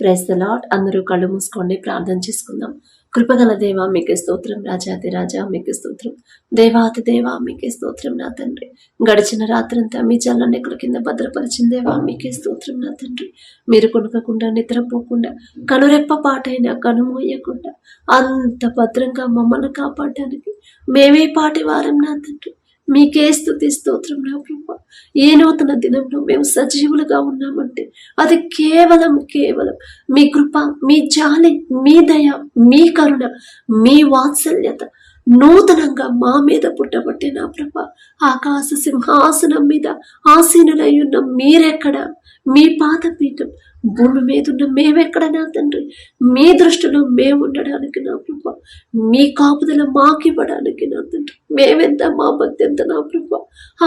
Price the lot అందరూ కళ్ళు మూసుకోండి ప్రార్థన చేసుకుందాం. కృపగల దేవ మీకే స్తోత్రం. రాజాది రాజా మీకే స్తోత్రం. దేవాతి దేవ మీకే స్తోత్రం నా తండ్రి. గడిచిన రాత్రంతా మీ జల్లనెక్కల కింద భద్రపరిచిన దేవా మీకే స్తోత్రం నా తండ్రి. మీరు కొనుకకుండా నిద్రపోకుండా కనురెప్ప పాటైనా కనుమోయకుండా అంత భద్రంగా మమ్మల్ని కాపాడడానికి మేమే పాటి వారం నా తండ్రి. మీకే స్థుతి స్తోత్రం నా ప్రభా. ఏ నూతన దినంలో మేము సజీవులుగా ఉన్నామంటే అది కేవలం కేవలం మీ కృప మీ జాలి మీ దయ మీ కరుణ మీ వాత్సల్యత నూతనంగా మా మీద పుట్టబట్టే నా ప్రభ. ఆకాశ సింహాసనం మీద ఆసీనులై ఉన్న మీరెక్కడ? మీ పాదపీఠం భూమి మీద ఉన్న మేమెక్కడనా తండ్రి. మీ దృష్టిలో మేము ఉండడానికి నా ప్రభ మీ కాపుదల మాకివ్వడానికి నా తండ్రి. మేమెంత మా భక్తి ఎంత నా ప్రభ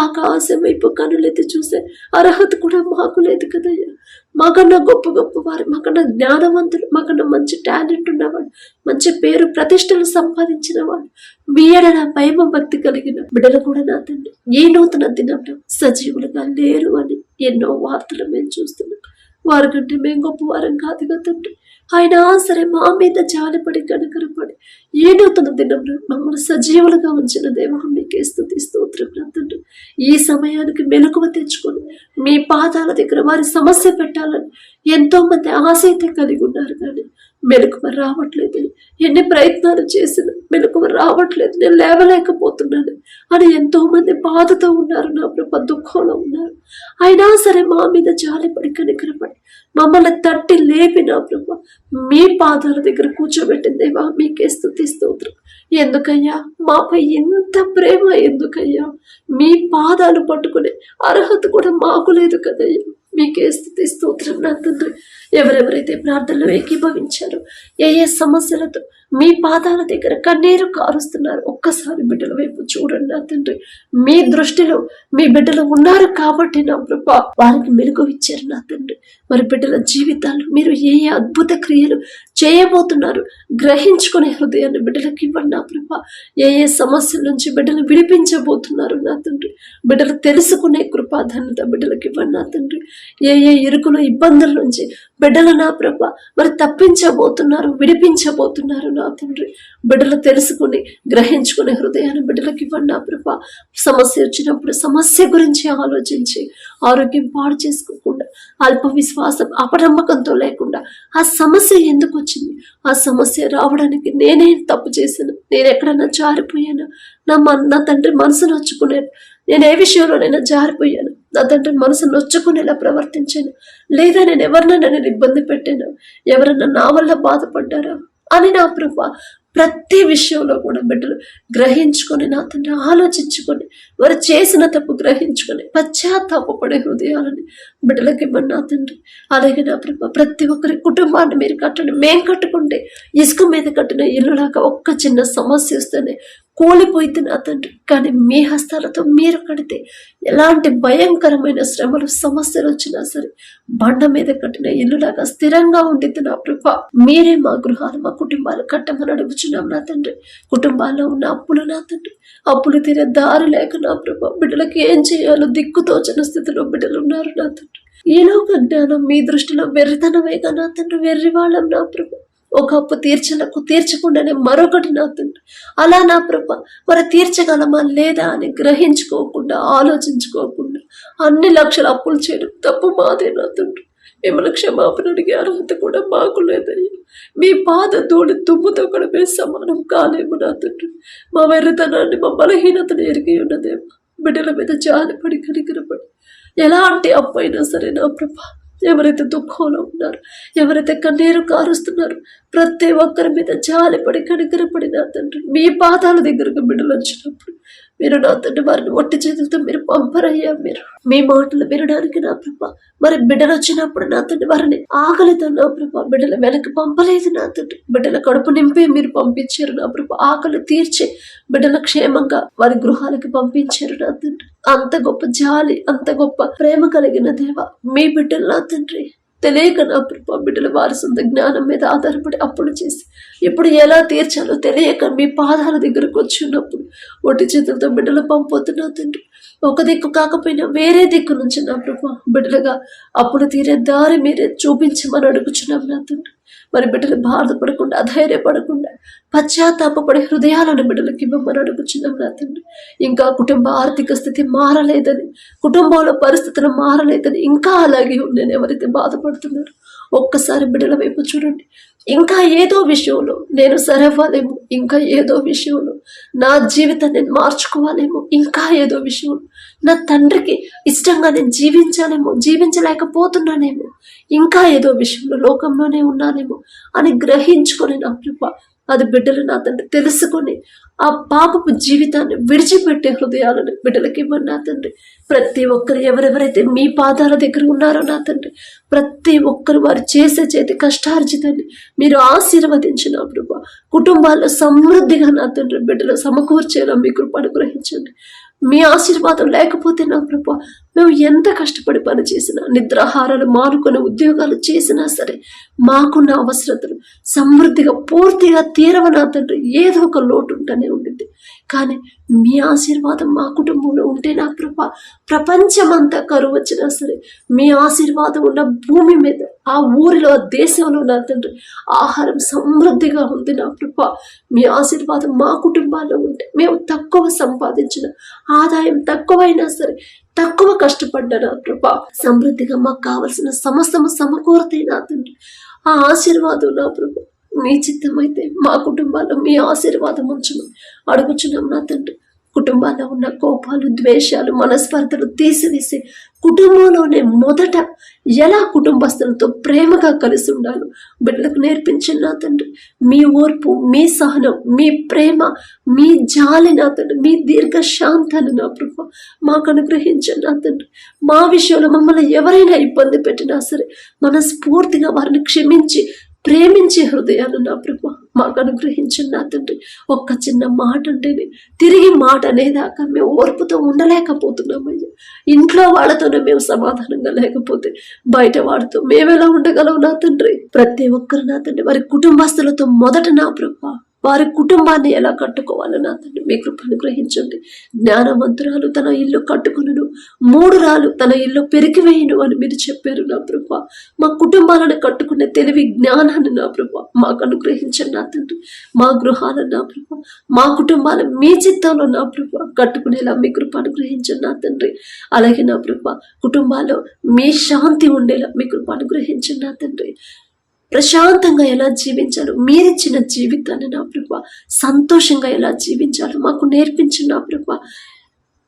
ఆకాశం వైపు కనులెత్తి చూసే అర్హత కూడా మాకు లేదు కదయ్యా. మాకన్నా గొప్ప గొప్ప వారు మాకన్నా జ్ఞానవంతులు మాకన్నా మంచి టాలెంట్ ఉన్నవాడు మంచి పేరు ప్రతిష్టలు సంపాదించిన వాడు. మీ ఎడల భయమ భక్తి కలిగిన బిడ్డలు కూడా నా తండ్రి. ఏ నూతన దినంలో సజీవులుగా లేరు అని ఎన్నో వార్తలు మేము చూస్తున్నాం. వారికంటే మేము గొప్ప వారం కాదు కదా తండ్రి. అయినా సరే మా మీద జాలిపడి కనకరపడి ఏ నూతన దినంలో మమ్మల్ని సజీవులుగా ఉంచిన దేవా మీకే స్థుతి స్తోత్రం నా తండ్రి. ఈ సమయానికి మెలకువ తెచ్చుకొని మీ పాదాల దగ్గర వారి సమస్య పెట్టాలని ఎంతో మంది ఆశ అయితే కలిగి ఉన్నారు కానీ మెలకువ రావట్లేదు. ఎన్ని ప్రయత్నాలు చేసిన మెలకువ రావట్లేదు. నేను లేవలేకపోతున్నాను. అని ఎంతో మంది బాధతో ఉన్నారు. నా ప్రభ దుఃఖంలో ఉన్నారు. అయినా సరే మా మీద జాలిపడి కనికరపడి మమ్మల్ని తట్టి లేపి నా ప్రభ మీ పాదాల దగ్గర కూర్చోబెట్టిందేవా మీకే స్థుతి స్తోత్రం. ఎందుకయ్యా? మాపై ఎంత ప్రేమ ఎందుకయ్యా? మీ పాదాలు పట్టుకునే అర్హత కూడా మాకు లేదు కదయ్యా. మీకే స్థితి స్తోత్రం నా తండ్రి ఎవరెవరైతే ప్రార్థనలు ఏకీభవించారో ఏ ఏ సమస్యలతో మీ పాదాల దగ్గర కన్నీరు కారుస్తున్నారు ఒక్కసారి బిడ్డల వైపు చూడండి నా తండ్రి మీ దృష్టిలో మీ బిడ్డలు ఉన్నారు కాబట్టి నా ప్రభ వారికి మెలుగు ఇచ్చారు నా తండ్రి మరి బిడ్డల జీవితాలు మీరు ఏ ఏ అద్భుత క్రియలు చేయబోతున్నారు గ్రహించుకునే హృదయాన్ని బిడ్డలకు ఇవ్వండి నా ప్రభ. ఏ ఏ సమస్యల నుంచి బిడ్డలు విడిపించబోతున్నారు నా తండ్రి బిడ్డలు తెలుసుకునే కృపాధాన్యత బిడ్డలకు ఇవ్వండి నా తండ్రి ఏ ఏ ఇరుకులు ఇబ్బందుల నుంచి బిడ్డలు నా ప్రభ? మరి తప్పించబోతున్నారు విడిపించబోతున్నారు నా తండ్రి. బిడ్డలు తెలుసుకుని గ్రహించుకునే హృదయాన్ని బిడ్డలకు ఇవ్వండి నా ప్రభ. సమస్య వచ్చినప్పుడు సమస్య గురించి ఆలోచించి ఆరోగ్యం పాడు చేసుకోకుండా అల్ప విశ్వాసం అపనమ్మకంతో లేకుండా ఆ సమస్య ఎందుకు వచ్చింది? ఆ సమస్య రావడానికి నేనే తప్పు చేశాను. నేను ఎక్కడన్నా జారిపోయాను? నా మన నా తండ్రి మనసు నొచ్చుకున్నాను నేను ఏ విషయంలోనైనా జారిపోయాను. నా తండ్రి మనసు నొచ్చుకునేలా ప్రవర్తించాను. లేదా నేను ఎవరినైనా నేను ఇబ్బంది పెట్టాను. ఎవరన్నా నా వల్ల బాధపడ్డారా? అని నా ప్రభ ప్రతి విషయంలో కూడా బిడ్డలు గ్రహించుకొని నా తండ్రి ఆలోచించుకొని వారు చేసిన తప్పు గ్రహించుకొని పశ్చాత్తాపడే హృదయాలని బిడ్డలకి ఇవ్వండి నా తండ్రి. అలాగే నా ప్రభ ప్రతి ఒక్కరి కుటుంబాన్ని మీరు కట్టండి. మేం కట్టుకుంటే ఇసుక మీద కట్టిన ఇల్లులాగా ఒక్క చిన్న సమస్య వస్తేనే కూలిపోయింది నా తండ్రి కానీ మీ హస్తాలతో మీరు కడితే ఎలాంటి భయంకరమైన శ్రమలు సమస్యలు వచ్చినా సరే బండ మీద కట్టిన ఇల్లులాగా స్థిరంగా ఉండిద్ది నా ప్రభ. మీరే మా గృహాలు మా కుటుంబాలు కట్టమని అడుగుచున్నాం నా తండ్రి. కుటుంబాల్లో ఉన్న అప్పులు నా తండ్రి. అప్పులు తీరే దారి లేక నా ప్రభ బిడ్డలకి ఏం చేయాలో దిక్కుతోచని స్థితిలో బిడ్డలు ఉన్నారు నా తండ్రి. ఈ లోక జ్ఞానం మీ దృష్టిలో వెర్రితనమేగా నా తండ్రి. వెర్రి వాళ్ళం నా ప్రభు. ఒక అప్పు తీర్చలకు తీర్చకుండానే మరొకటి నా తండ్రి అలా నా ప్రభ మరి తీర్చగలమా లేదా అని గ్రహించుకోకుండా ఆలోచించుకోకుండా అన్ని లక్షల అప్పులు చేయడం తప్పు మాదే నా తండ్రి మిమ్మల్ని క్షమాపణ అడిగే అర్హత కూడా మాకు లేదయ్యా. మీ పాద తోడు తుమ్ముతో కూడా సమానం కాలేము నా తండ్రి మా వెర్రతనాన్ని మా బలహీనతను ఎరిగి ఉన్నదేమో. బిడ్డల మీద జాలిపడి కనికరపడి. ఎలాంటి అప్పు అయినా సరే నా ప్రభా ఎవరైతే దుఃఖంలో ఉన్నారు ఎవరైతే కన్నీరు కారుస్తున్నారు ప్రతి ఒక్కరి మీద జాలిపడి కనికరపడి నా తండ్రి మీ పాదాల దగ్గరకు బిడ్డలు వచ్చినప్పుడు మీరు నా తండ్రి వారిని ఒట్టి చేతులతో మీరు పంపరయ్యా మీరు. మీ మాటలు వినడానికి నా ప్రభ మరి బిడ్డలు వచ్చినప్పుడు నా తండ్రి వారిని ఆకలితో నా ప్రభ బిడ్డల వెనక్కి పంపలేదు నా తండ్రి బిడ్డల కడుపు నింపే మీరు పంపించారు నా ప్రభ ఆకలి తీర్చి బిడ్డల క్షేమంగా వారి గృహాలకి పంపించారు నా తండ్రి అంత గొప్ప జాలి అంత గొప్ప ప్రేమ కలిగిన దేవ మీ బిడ్డలు నా తండ్రి తెలియక నా ప్రభా బిడ్డల వారి సొంత జ్ఞానం మీద ఆధారపడి అప్పులు చేసి ఇప్పుడు ఎలా తీర్చాలో తెలియక మీ పాదాల దగ్గరకు వచ్చినప్పుడు ఒట్టి చేతులతో బిడ్డలు పంపుతున్నా తండ్రి. ఒక దిక్కు కాకపోయినా వేరే దిక్కు నుంచి నా ప్రభా బిడ్డలుగా అప్పులు తీరే దారి మీరే చూపించమని అడుగుచున్నాం నా తండ్రి. మరి బిడ్డలు బాధపడకుండా అధైర్యపడకుండా పశ్చాత్తాపడే హృదయాలను బిడ్డలకి ఇవ్వమని అడుగుచున్నాం నా తండ్రి. ఇంకా కుటుంబ ఆర్థిక స్థితి మారలేదని కుటుంబంలో పరిస్థితులు మారలేదని ఇంకా అలాగే ఉండేది ఎవరైతే బాధపడుతున్నారు ఒక్కసారి బిడ్డల వైపు చూడండి. ఇంకా ఏదో విషయంలో నేను సరవ్వాలేమో ఇంకా ఏదో విషయంలో నా జీవితాన్ని నేను మార్చుకోవాలేమో ఇంకా ఏదో విషయంలో నా తండ్రికి ఇష్టంగా నేను జీవించాలేమో జీవించలేకపోతున్నానేమో ఇంకా ఏదో విషయంలో లోకంలోనే ఉన్నానేమో అని గ్రహించుకొని నా కృప అది బిడ్డలు నా తండ్రి తెలుసుకొని ఆ పాపపు జీవితాన్ని విడిచిపెట్టే హృదయాలను బిడ్డలకి ఇవ్వండి నా తండ్రి. ప్రతి ఒక్కరు ఎవరెవరైతే మీ పాదాల దగ్గర ఉన్నారో నా తండ్రి ప్రతి ఒక్కరు వారు చేసే చేతి కష్టార్జితాన్ని మీరు ఆశీర్వదించిన ప్రభు. కుటుంబాల్లో సమృద్ధిగా నా తండ్రి బిడ్డలు సమకూర్చేలా మీ కృప అనుగ్రహించండి. మీ ఆశీర్వాదం లేకపోతే నా ప్రభు మేము ఎంత కష్టపడి పని చేసినా నిద్రాహారాలు మానుకొని ఉద్యోగాలు చేసినా సరే మాకున్న అవసరతలు సమృద్ధిగా పూర్తిగా తీరవనా తండ్రి ఏదో ఒక లోటు ఉంటూనే ఉండింది కానీ మీ ఆశీర్వాదం మా కుటుంబంలో ఉంటే నా కృప ప్రపంచమంతా కరువు వచ్చినా సరే మీ ఆశీర్వాదం ఉన్న భూమి మీద ఆ ఊరిలో ఆ దేశంలో నా తండ్రి ఆహారం సమృద్ధిగా ఉంది నా కృప. మీ ఆశీర్వాదం మా కుటుంబాల్లో ఉంటే మేము తక్కువ సంపాదించిన ఆదాయం తక్కువైనా సరే తక్కువ కష్టపడ్డా నా ప్రభా. సమృద్ధిగా మాకు కావలసిన సమస్తము సమకూరతే నా తండ్రి. ఆ ఆశీర్వాదం నా ప్రభు. మీ చిత్తమైతే మా కుటుంబాల్లో మీ ఆశీర్వాదం ఉంచమని అడుగుచున్నాం నా తండ్రి. కుటుంబాల్లో ఉన్న కోపాలు ద్వేషాలు మనస్పర్ధలు తీసివేసి కుటుంబంలోనే మొదట ఎలా కుటుంబస్తులతో ప్రేమగా కలిసి ఉండాలో బిడ్డలకు నేర్పించిన నా తండ్రి. మీ ఓర్పు మీ సహనం మీ ప్రేమ మీ జాలి నా తండ్రి. మీ దీర్ఘ శాంతాలు నా ప్రభు మాకు అనుగ్రహించండి నా తండ్రి. మా విషయంలో మమ్మల్ని ఎవరైనా ఇబ్బంది పెట్టినా సరే మనస్ఫూర్తిగా వారిని క్షమించి ప్రేమించే హృదయాలు నా ప్రభు మాకు అనుగ్రహించండి నా తండ్రి. ఒక్క చిన్న మాట అంటేనే తిరిగి మాట అనేదాకా మేము ఓర్పుతో ఉండలేకపోతున్నామయ్యా. ఇంట్లో వాళ్ళతోనే మేము సమాధానంగా లేకపోతే బయట వాడితో మేమెలా ఉండగలం నా తండ్రి? ప్రతి ఒక్కరు నా తండ్రి వారి కుటుంబస్తులతో మొదట నా ప్రభు. వారి కుటుంబాన్ని ఎలా కట్టుకోవాలో నా తండ్రి మీ కృపను గ్రహించండి. జ్ఞానవంతురాలు తన ఇల్లు కట్టుకును మూడు రాలు తన ఇల్లు పెరికివేయను అని మీరు చెప్పారు నా ప్రభు. మా కుటుంబాలను కట్టుకునే తెలివి జ్ఞానాన్ని నా ప్రభు. మాకు అనుగ్రహించండి నా తండ్రి. మా గృహాలను నా ప్రభు. మా కుటుంబాలు మీ చిత్తంలో నా ప్రభు. కట్టుకునేలా మీ కృప అనుగ్రహించండి నా తండ్రి. అలాగే నా ప్రభు కుటుంబాల్లో మీ శాంతి ఉండేలా మీ కృప అనుగ్రహించండి నా తండ్రి. ప్రశాంతంగా ఎలా జీవించాలో మీరిచ్చిన జీవితాన్ని నా ప్రభు సంతోషంగా ఎలా జీవించాలో మాకు నేర్పించిన నా ప్రభు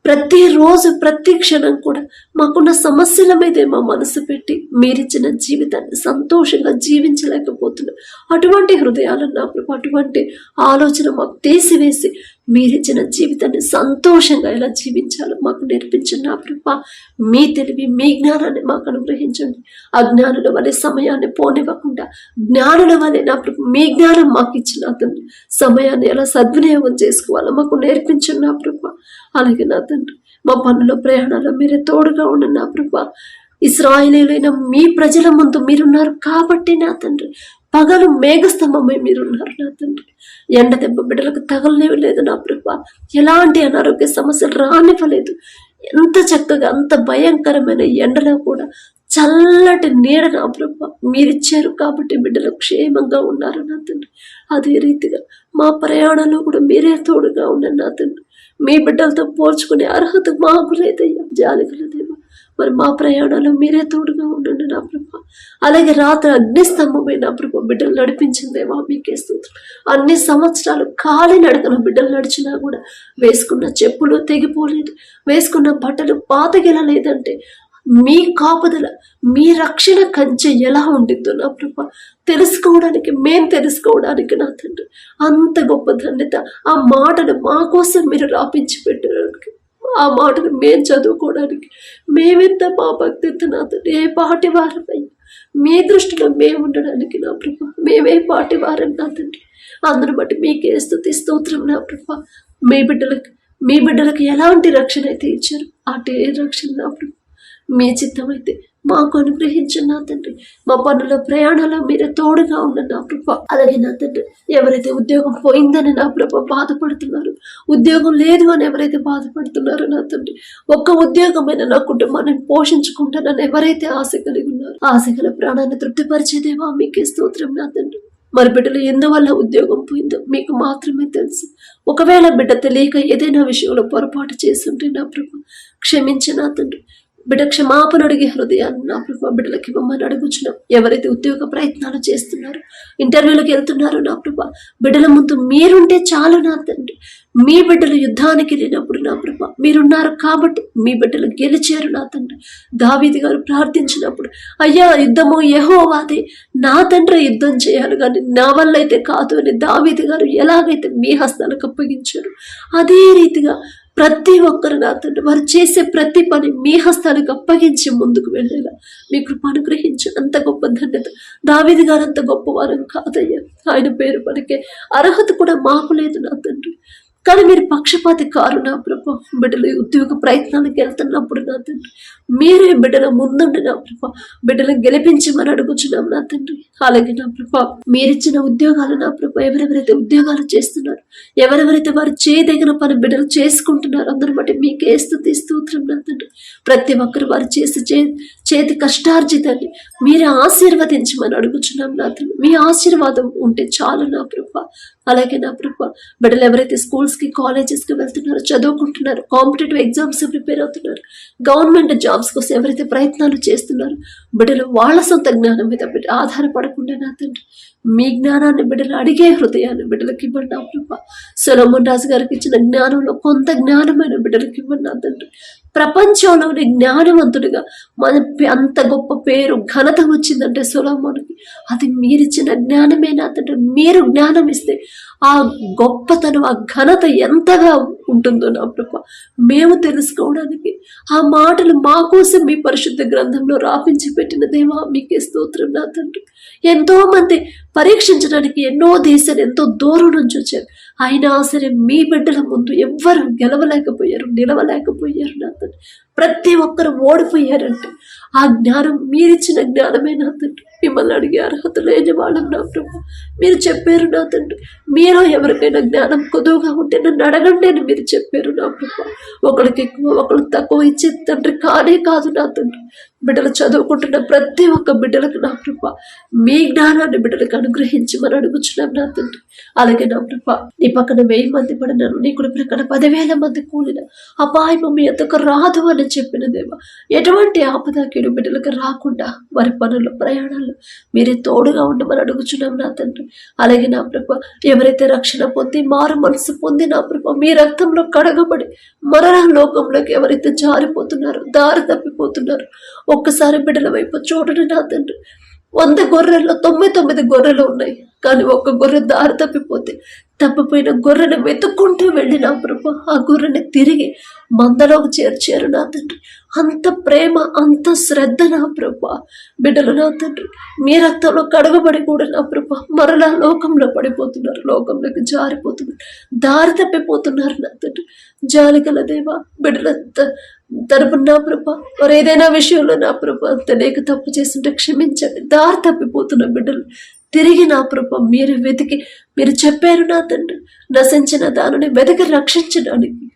ప్రతిరోజు ప్రతి క్షణం కూడా మాకున్న సమస్యల మీదే మా మనసు పెట్టి మీరిచ్చిన జీవితాన్ని సంతోషంగా జీవించలేకపోతున్నాం. అటువంటి హృదయాలను నా ప్రభు అటువంటి ఆలోచన మాకు తీసివేసి మీరిచ్చిన జీవితాన్ని సంతోషంగా ఎలా జీవించాలో మాకు నేర్పించండి నా ప్రభ. మీ తెలివి మీ జ్ఞానాన్ని మాకు అనుగ్రహించండి. అజ్ఞానుల వలె సమయాన్ని పోనివ్వకుండా జ్ఞానుల వలె నా ప్రభు మీ జ్ఞానం మాకు ఇచ్చిన తండ్రి సమయాన్ని ఎలా సద్వినియోగం చేసుకోవాలో మాకు నేర్పించండి నా ప్రభ. అలాగే నా తండ్రి మా పనుల ప్రయాణాల్లో మీరే తోడుగా ఉండండి నా ప్రభ. ఇస్రాయలీలైన మీ ప్రజల ముందు మీరున్నారు కాబట్టి నా తండ్రి. పగలు మేఘస్తంభమై మీరున్నారు నా తండ్రి. ఎండ దెబ్బ బిడ్డలకు తగలనేవి లేదు నా ప్రభ. ఎలాంటి అనారోగ్య సమస్యలు రానివ్వలేదు. ఎంత చక్కగా అంత భయంకరమైన ఎండలో కూడా చల్లటి నీడ నా ప్రభ. మీరిచ్చారు కాబట్టి బిడ్డలు క్షేమంగా ఉన్నారు నా తండ్రి. అదే రీతిగా మా ప్రయాణంలో కూడా మీరే తోడుగా ఉన్నారు నా తండ్రి. మీ బిడ్డలతో పోల్చుకునే అర్హత మాకు లేదయ్యా. జాలిగలదేమో మరి మా ప్రయాణాలు మీరే తోడుగా ఉండండి నా ప్రభ. అలాగే రాత్రి అగ్నిస్తంభమే నా ప్రభ బిడ్డలు నడిపించిందేమో మీకే స్తోత్రం. అన్ని సంవత్సరాలు ఖాళీ నడకన బిడ్డలు నడిచినా కూడా వేసుకున్న చెప్పులు తెగిపోలేదు వేసుకున్న బట్టలు పాతగెలలేదంటే మీ కాపుదల మీ రక్షణ కంచె ఎలా ఉండిద్దో నా ప్రభ. తెలుసుకోవడానికి మేం తెలుసుకోవడానికి నా తండ్రి. అంత గొప్ప ధన్యత ఆ మాటను మా కోసం మీరు రాపించి పెట్టడానికి ఆ మాటను మేము చదువుకోవడానికి మేమెంత మా భక్తి నా ఏ పాటి వారమయ్యా మీ దృష్టిలో మేము ఉండడానికి నా ప్రభ మేమే పాటి వారం నా తండ్రి. అందరూ బట్టి మీకే స్థుతి స్తోత్రం నా ప్రభ. మీ బిడ్డలకు మీ బిడ్డలకు ఎలాంటి రక్షణ అయితే ఇచ్చారు అటే రక్షణ నా ప్రభ. మీ చిత్తమైతే మాకు అనుగ్రహించిన నా తండ్రి. మా పనుల ప్రయాణాల మీరు తోడుగా ఉన్న నా ప్రభ. అలాగే నా తండ్రి ఎవరైతే ఉద్యోగం పోయిందని నా ప్రభ బాధపడుతున్నారు ఉద్యోగం లేదు అని ఎవరైతే బాధపడుతున్నారో నా తండ్రి ఒక్క ఉద్యోగమైన నా కుటుంబాన్ని పోషించుకుంటానని ఎవరైతే ఆశ కలిగి ఉన్నారో ఆశ గల ప్రాణాన్ని తృప్తిపరిచేదేవా మీకే స్తోత్రం నా తండ్రి. మరి బిడ్డలు ఎందువల్ల ఉద్యోగం పోయిందో మీకు మాత్రమే తెలుసు. ఒకవేళ బిడ్డ తెలియక ఏదైనా విషయంలో పొరపాటు చేస్తుంటే నా ప్రభు క్షమించి నా తండ్రి. బిడ్డ క్షమాపణ అడిగే హృదయాన్ని నా ప్రభు బిడ్డలకి ఇవ్వమని అడుగుచున్నాం. ఎవరైతే ఉద్యోగ ప్రయత్నాలు చేస్తున్నారో ఇంటర్వ్యూలకు వెళ్తున్నారో నా ప్రభు బిడ్డల ముందు మీరుంటే చాలు నా తండ్రి. మీ బిడ్డలు యుద్ధానికి వెళ్ళినప్పుడు నా ప్రభ మీరున్నారు కాబట్టి మీ బిడ్డలు గెలిచారు నా తండ్రి. దావీది గారు ప్రార్థించినప్పుడు అయ్యా యుద్ధము యెహోవాదే నా తండ్రి యుద్ధం చేయాలి కానీ నా వల్ల అయితే కాదు అని దావీది గారు ఎలాగైతే మీ హస్తాలకు అప్పగించారు అదే రీతిగా ప్రతి ఒక్కరు నా తండ్రి వారు చేసే ప్రతి పని మీ హస్తానికి అప్పగించి ముందుకు వెళ్ళేలా. మీ కృప అనుగ్రహించు. అంత గొప్ప ధన్యత. దావిది గారు అంత గొప్పవారం కాదయ్యా. ఆయన పేరు పలికే అర్హత కూడా మాకు లేదు నా తండ్రి. కానీ మీరు పక్షపాతి కారు నా ప్రభ. బిడ్డలు ఉద్యోగ ప్రయత్నాలకు వెళ్తున్నప్పుడు నా తండ్రి మీరే బిడ్డల ముందుండి నా ప్రభ. బిడ్డలు గెలిపించమని అడుగుచున్నాం నా తండ్రి. అలాగే నా ప్రభ మీరిచ్చిన ఉద్యోగాలు నా ప్రభ ఎవరెవరైతే ఉద్యోగాలు చేస్తున్నారు ఎవరెవరైతే వారు చేయదగిన పని బిడ్డలు చేసుకుంటున్నారు అందరి బట్టి మీకే స్థుతి స్తోత్రం నా తండ్రి. ప్రతి ఒక్కరు వారు చేసి చే చేతి కష్టార్జితాన్ని మీరే ఆశీర్వదించమని అడుగుచున్నాం నా తండ్రి. మీ ఆశీర్వాదం ఉంటే చాలు నా ప్రభ. అలాగే నా ప్రభు బిడ్డలు ఎవరైతే స్కూల్స్కి కాలేజెస్కి వెళ్తున్నారో చదువుకుంటున్నారు కాంపిటేటివ్ ఎగ్జామ్స్ ప్రిపేర్ అవుతున్నారు గవర్నమెంట్ జాబ్స్ కోసం ఎవరైతే ప్రయత్నాలు చేస్తున్నారో బిడ్డలు వాళ్ళ సొంత జ్ఞానం మీద బిడ్డ ఆధారపడకుండా నా తండ్రి మీ జ్ఞానాన్ని బిడ్డలు అడిగే హృదయాన్ని బిడ్డలకి ఇవ్వండి నా ప్రభు. సొలమన్ రాజు గారికి ఇచ్చిన జ్ఞానంలో కొంత జ్ఞానమైన బిడ్డలకి ఇవ్వండి నా తండ్రి. ప్రపంచంలోని జ్ఞానవంతుడిగా మన పే- అంత గొప్ప పేరు ఘనత వచ్చిందంటే సొలమోనికి. అది మీరిచ్చిన జ్ఞానమేనా అంటే మీరు జ్ఞానం ఇస్తే ఆ గొప్పతనం ఆ ఘనత ఎంతగా ఉంటుందో నా ప్రభ. మేము తెలుసుకోవడానికి ఆ మాటలు మా కోసం మీ పరిశుద్ధ గ్రంథంలో రాపించి పెట్టిన దేవా మీకే స్తోత్రం నా తండ్రి ఎంతో మంది పరీక్షించడానికి ఎన్నో దేశాలు ఎంతో దూరం నుంచి వచ్చారు. అయినా సరే మీ బిడ్డల ముందు ఎవ్వరు గెలవలేకపోయారు నిలవలేకపోయారు నా తండ్రి ప్రతి ఒక్కరు ఓడిపోయారంటే ఆ జ్ఞానం మీరిచ్చిన జ్ఞానమే నా తండ్రి. మిమ్మల్ని అడిగే అర్హత లేని వాళ్ళం నా ప్రభు. మీరు చెప్పారు నా తండ్రి. మీరు ఎవరికైనా జ్ఞానం కొదువుగా ఉంటే నన్ను అడగండి అని మీరు చెప్పారు నా ప్రభు. ఒకరికి ఎక్కువ ఒకరికి తక్కువ ఇచ్చే తండ్రి కానే కాదు నా తండ్రి. బిడ్డలు చదువుకుంటున్న ప్రతి ఒక్క బిడ్డలకు నా ప్రభ. మీ జ్ఞానాన్ని బిడ్డలకు అనుగ్రహించి మనం అడుగుచున్నాం నా తండ్రి. అలాగే నా ప్రభ నీ పక్కన వెయ్యి మంది పడినారు. నీ కుడి ప్రక్కన పదివేల మంది కూలిన. అపాయము మీ ఎంతకు రాదు అని చెప్పిన దేవా ఎటువంటి ఆపద కీడు బిడ్డలకు రాకుండా వారి పనులు ప్రయాణాలు మీరే తోడుగా ఉండమని అడుగుచున్నాం నా తండ్రి. అలాగే నా ప్రభ ఎవరైతే రక్షణ పొంది మారు మనసు పొంది నా ప్రభ మీ రక్తంలో కడగబడి మరణ లోకంలోకి ఎవరైతే జారిపోతున్నారో దారి తప్పిపోతున్నారు ఒక్కసారి బిడ్డల వైపు చూడని నా తండ్రి. వంద గొర్రెల్లో తొంభై తొమ్మిది గొర్రెలు ఉన్నాయి. కానీ ఒక్క గొర్రె దారి తప్పిపోతే తప్పిపోయిన గొర్రెను వెతుక్కుంటూ వెళ్ళి నా ప్రభు ఆ గొర్రెని తిరిగి మందలోకి చేర్చారు నా తండ్రి. అంత ప్రేమ అంత శ్రద్ధ నా ప్రభ. బిడ్డలు నా తండ్రి మీ రక్తంలో కడగబడి కూడా నా ప్రభ. మరలా లోకంలో పడిపోతున్నారు లోకంలోకి జారిపోతున్నారు దారి తప్పిపోతున్నారు నా తండ్రి. జాలిగల దేవా బిడ్డల తరపున నా ప్రభ. మరి ఏదైనా విషయంలో నా ప్రభ తెలియక తప్పు చేస్తుంటే క్షమించండి. దారి తప్పిపోతున్న బిడ్డలు తిరిగి నా ప్రభ మీరు వెతికి మీరు చెప్పారు నా తండ్రి. నశించిన దానిని వెతికి రక్షించడానికి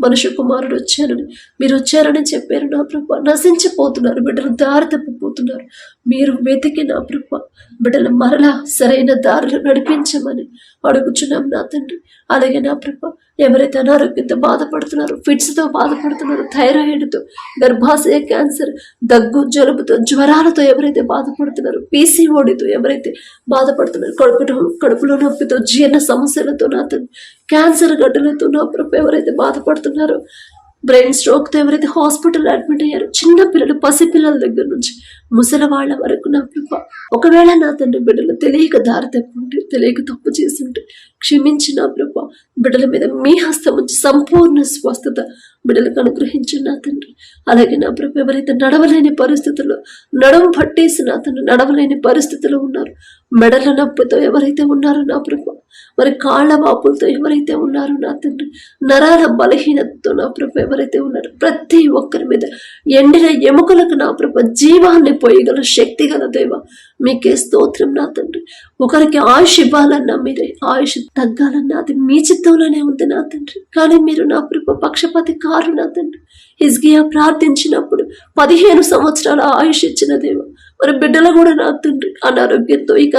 మనుషు కుమారుడు వచ్చానని మీరు వచ్చారని చెప్పారు నా ప్రభు. నశించిపోతున్నారు బిడ్డలు దారి తప్పిపోతున్నారు. మీరు వెతికిన నా ప్రభ బిడ్డలు మరలా సరైన దారిలో నడిపించమని అడుగుచున్నాం నా తండ్రి. అలాగే నా ప్రభ ఎవరైతే అనారోగ్యంతో బాధపడుతున్నారో ఫిట్స్తో బాధపడుతున్నారో థైరాయిడ్తో గర్భాశయ క్యాన్సర్ దగ్గు జలుబుతో జ్వరాలతో ఎవరైతే బాధపడుతున్నారో పీసీఓడితో ఎవరైతే బాధపడుతున్నారో కడుపులో కడుపులో నొప్పితో జీర్ణ సమస్యలతో నా తండ్రి. క్యాన్సర్ గడ్డలతో నా ప్రభు ఎవరైతే బాధపడుతున్నారో బ్రెయిన్ స్ట్రోక్తో ఎవరైతే హాస్పిటల్ అడ్మిట్ అయ్యారో చిన్న పిల్లలు పసిపిల్లల దగ్గర నుంచి ముసలి వాళ్ళ వరకు నా ప్రభ ఒకవేళ నా తండ్రి బిడ్డలు తెలియక దారి తప్పుంటే తెలియక తప్పు చేస్తుంటే క్షమించి నా ప్రభ బిడ్డల మీద మీ హస్తం ఉంచి సంపూర్ణ స్వస్థత బిడ్డలకు అనుగ్రహించండి నా తండ్రి. అలాగే నా ప్రభు ఎవరైతే నడవలేని పరిస్థితుల్లో నడవ పట్టేసి నా తండ్రి నడవలేని పరిస్థితుల్లో ఉన్నారు. మెడల నొప్పితో ఎవరైతే ఉన్నారో నా ప్రభు మరి కాళ్ళ వాపులతో ఎవరైతే ఉన్నారో నా తండ్రి నరాల బలహీనతతో నా ప్రభు ఎవరైతే ఉన్నారో ప్రతి ఒక్కరి మీద ఎండిన ఎముకలకు నా ప్రభు జీవాన్ని పోయగల శక్తి గల దేవ. మీకే స్తోత్రం నా తండ్రి. ఒకరికి ఆయుష్ ఇవ్వాలన్నా మీరే ఆయుష్ తగ్గాలన్నా అది మీ చిత్తంలోనే ఉంది నా తండ్రి. కానీ మీరు నా ప్రభు పక్షపాతి కారు నా తండ్రి. హిజ్గియా ప్రార్థించినప్పుడు పదిహేను సంవత్సరాల ఆయుష్ ఇచ్చిన దేవ. మరి బిడ్డలు కూడా నా తండ్రి. అనారోగ్యంతో ఇక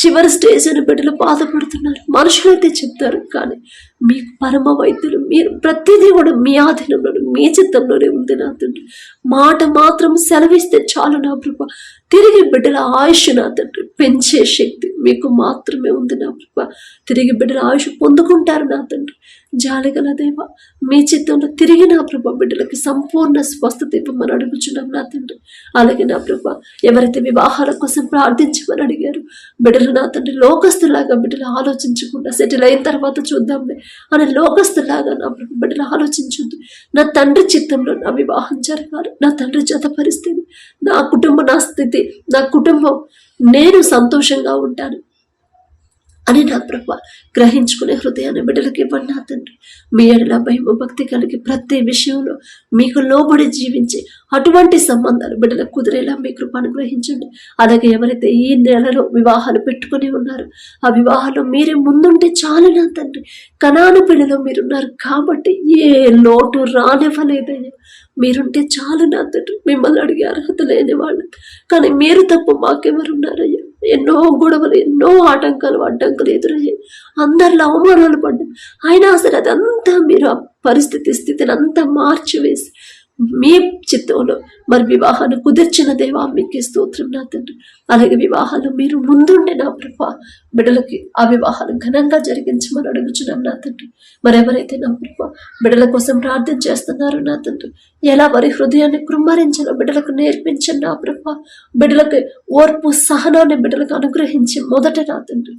చివరి స్టేజ్ అని బిడ్డలు బాధపడుతున్నారు. మనుషులైతే చెప్తారు కానీ మీకు పరమ వైద్యులు మీరు ప్రతిదీ కూడా మీ ఆధీనంలోనే మీ చిత్తంలోనే ఉంది నా తండ్రి. మాట మాత్రం సెలవిస్తే చాలు నా ప్రభ. తిరిగి బిడ్డల ఆయుష్ నా తండ్రి. పెంచే శక్తి మీకు మాత్రమే ఉంది నా ప్రభ. తిరిగి బిడ్డల ఆయుష్ పొందుకుంటారు నా తండ్రి. జాలిగల దేవ మీ చిత్తంలో తిరిగి నా ప్రభ బిడ్డలకి సంపూర్ణ స్వస్థత ఇవ్వమని అడుగుచున్నాం నా తండ్రి. అలాగే నా ప్రభ ఎవరైతే వివాహాల కోసం ప్రార్థించమని అడిగారు బిడ్డలు నా తండ్రి లోకస్తులాగా బిడ్డలు ఆలోచించకుండా సెటిల్ అయిన తర్వాత చూద్దాంలే అని లోకస్తులాగా నా బిడ్డలు ఆలోచించొద్దు. నా తండ్రి చిత్తంలో నా వివాహం జరగాలి. నా తండ్రి జత పరిస్థితి నా కుటుంబ నా స్థితి నా కుటుంబం. నేను సంతోషంగా ఉంటాను. అని నా ప్రభ గ్రహించుకునే హృదయాన్ని బిడ్డలకి ఇవ్వండి నా తండ్రి. మీ ఎడల భయము భక్తి కలిగి ప్రతి విషయంలో మీకు లోబడి జీవించి అటువంటి సంబంధాలు బిడ్డలకు కుదిరేలా మీ కృప అనుగ్రహించండి. అలాగే ఎవరైతే ఈ నెలలో వివాహాలు పెట్టుకుని ఉన్నారో ఆ వివాహాలు మీరే ముందుంటే చాలు నా తండ్రి. కణాను పిల్లలో మీరున్నారు కాబట్టి ఏ లోటు రానివ్వలేదయ్యా. మీరుంటే చాలు నా తండ్రి. మిమ్మల్ని అడిగే అర్హత లేని వాళ్ళు. కానీ మీరు తప్ప మాకెవరున్నారయ్యా? ఎన్నో గొడవలు ఎన్నో ఆటంకాలు అడ్డంకులు ఎదురయ్యాయి. అందరిలో అవమానాలు పడ్డాయి అయినా సరే అదంతా మీరు ఆ పరిస్థితి స్థితిని అంతా మార్చివేసి మీ చిత్తంలో మరి వివాహాన్ని కుదిర్చిన దేవా మీకు స్తోత్రం నా తండ్రి. అలాగే వివాహాలు మీరు ముందుండే నా ప్రభ. బిడ్డలకి ఆ వివాహాలు ఘనంగా జరిగించమని అడుగుచున్నాం నా తండ్రి. మరెవరైతే నా ప్రభ బిడ్డల కోసం ప్రార్థన చేస్తున్నారో నా తండ్రి. ఎలా వారి హృదయాన్ని కృమ్మరించాలో బిడ్డలకు నేర్పించండి నా ప్రభ. బిడ్డలకు ఓర్పు సహనాన్ని బిడ్డలకు అనుగ్రహించి మొదట నా తండ్రి.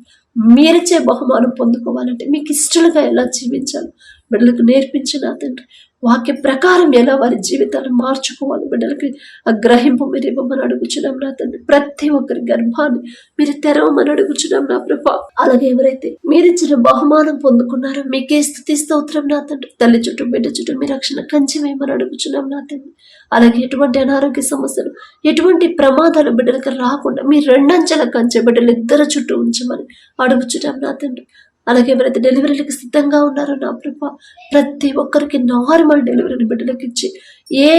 మీరిచే బహుమానం పొందుకోవాలంటే మీకు ఇష్టలుగా ఎలా జీవించాలి బిడ్డలకు నేర్పించిన తండ్రి. వాక్య ప్రకారం ఎలా వారి జీవితాలు మార్చుకోవాలి బిడ్డలకి ఆ గ్రహింపు మీరు ఇవ్వమని అడుగుచున్నాం నా తండ్రి. ప్రతి ఒక్కరి గర్భాన్ని మీరు తెరవమని అడుగుచున్నాం నా ప్రభ. అలాగే ఎవరైతే మీరిచ్చిన బహుమానం పొందుకున్నారో మీకే స్థుతి స్తోత్రం నా తండ్రి. తల్లి చుట్టూ బిడ్డ చుట్టూ మీ రక్షణ కంచి వేయమని అడుగుచున్నాం నా తండ్రి. అలాగే ఎటువంటి అనారోగ్య సమస్యలు ఎటువంటి ప్రమాదాలు బిడ్డలకు రాకుండా మీ రెండంచెల కంచె బిడ్డలు ఇద్దరు చుట్టూ ఉంచమని అడుగుచున్నాం నా తండ్రి. అలాగే ఎవరైతే డెలివరీలకు సిద్ధంగా ఉన్నారో నా ప్రభ ప్రతి ఒక్కరికి నార్మల్ డెలివరీని బిడ్డలకు ఇచ్చి ఏ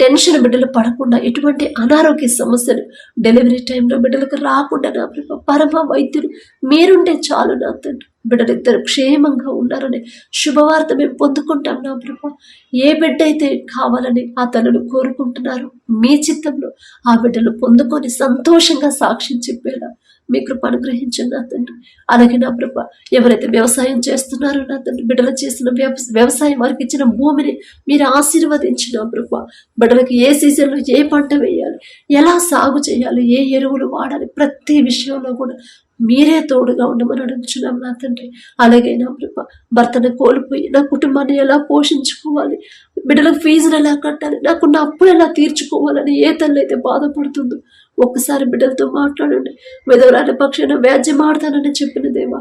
టెన్షన్ బిడ్డలు పడకుండా ఎటువంటి అనారోగ్య సమస్యలు డెలివరీ టైంలో బిడ్డలకు రాకుండా నా ప్రభ పరమ వైద్యులు మీరుంటే చాలు నా తండ్రి. బిడ్డలు ఇద్దరు క్షేమంగా ఉన్నారని శుభవార్త మేము పొందుకుంటాం నా ప్రభ. ఏ బిడ్డ అయితే కావాలని ఆ తల్లులు కోరుకుంటున్నారు మీ చిత్తంలో ఆ బిడ్డలు పొందుకొని సంతోషంగా సాక్ష్యం చెప్పేలా మీ కృప అనుగ్రహించండి నా తండ్రి. అలాగే నా ప్రభ ఎవరైతే వ్యవసాయం చేస్తున్నారో నా తండ్రి బిడ్డలు చేసిన వ్యవ- వ్యవసాయం వారికి ఇచ్చిన భూమిని మీరు ఆశీర్వదించిన ప్రభ బిడ్డలకి ఏ సీజన్లో ఏ పంట వేయాలి ఎలా సాగు చేయాలి ఏ ఎరువులు వాడాలి ప్రతి విషయంలో కూడా మీరే తోడుగా ఉండమని అడుగుచున్నాం నా తండ్రి. అలాగే నా ప్రభ భర్తను కోల్పోయి నా కుటుంబాన్ని ఎలా పోషించుకోవాలి బిడ్డలకు ఫీజులు ఎలా కట్టాలి నాకున్న అప్పులు ఎలా తీర్చుకోవాలని ఏ తల్లి అయితే బాధపడుతుందో ఒక్కసారి బిడ్డలతో మాట్లాడండి. విధవరాల పక్షాన వ్యాజ్యం ఆడతానని చెప్పిన దేవా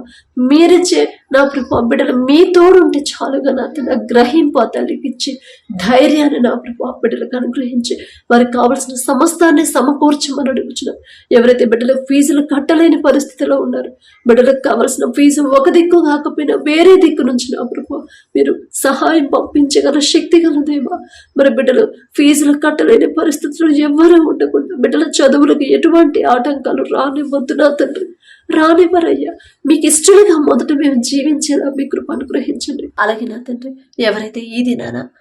మీరిచ్చే నా బిడ్డలు మీ తోడుంటే చాలుగా నా తన గ్రహింపు తల్లికిచ్చి ధైర్యాన్ని నా ప్రభు బిడ్డలకు అనుగ్రహించి వారికి కావలసిన సమస్తాన్ని సమకూర్చమని అడుగుచున్నాం. ఎవరైతే బిడ్డలకు ఫీజులు కట్టలేని పరిస్థితిలో ఉన్నారు బిడ్డలకు కావలసిన ఫీజు ఒక దిక్కు కాకపోయినా వేరే దిక్కు నుంచి నా ప్రభు మీరు సహాయం పంపించగల శక్తి గల మరి బిడ్డలు ఫీజులు కట్టలేని పరిస్థితులు ఎవ్వరూ ఉండకుండా బిడ్డల చదువులకు ఎటువంటి ఆటంకాలు రానివ్వద్దు నా తండ్రి. రానివ్వరయ్యా. మీకు ఇష్టలుగా మొదట మేము జీవించేలా మీ కృప అనుగ్రహించండి. అలాగే నా తండ్రి ఎవరైతే ఈ దినాన